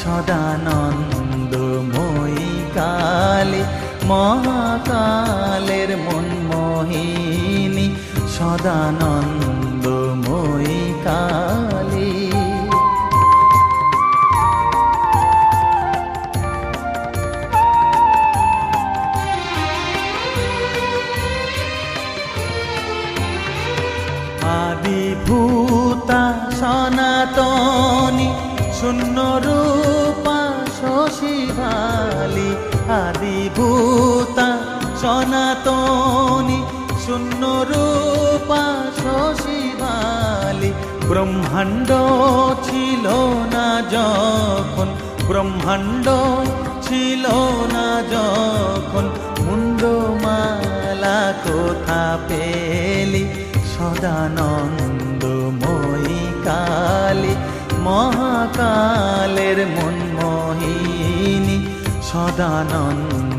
সদানন্দময়ী কালী মহাকালের মনমোহিনী সদানন্দময়ী কালী আদিভূতা সনাতনী শূন্য রূপা শশীভালি আদিভূতা সনাতনী। শূন্য রূপা শশীভালি ব্রহ্মাণ্ড ছিল না যখন, ব্রহ্মাণ্ড ছিল না যখন। মুন্ডমালা কোথা পেলি সদানন্দময়ী মহাকালের মনমোহিনী সদানন্দময়ী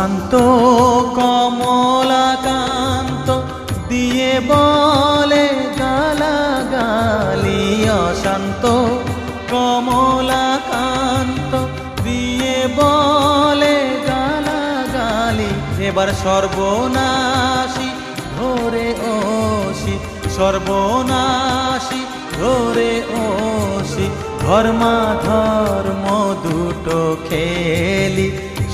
অশান্ত কমলাকান্ত, দিয়ে বলে গালাগালি অশান্ত। কমলাকান্ত, দিয়ে বলে গালাগালি এবার সর্বনাশী ধরে ওসি, সর্বনাশী ধরে ওসি ধর্মা ধর্ম দুটো খেলি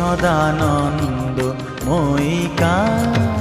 সদানন্দময়ী কালী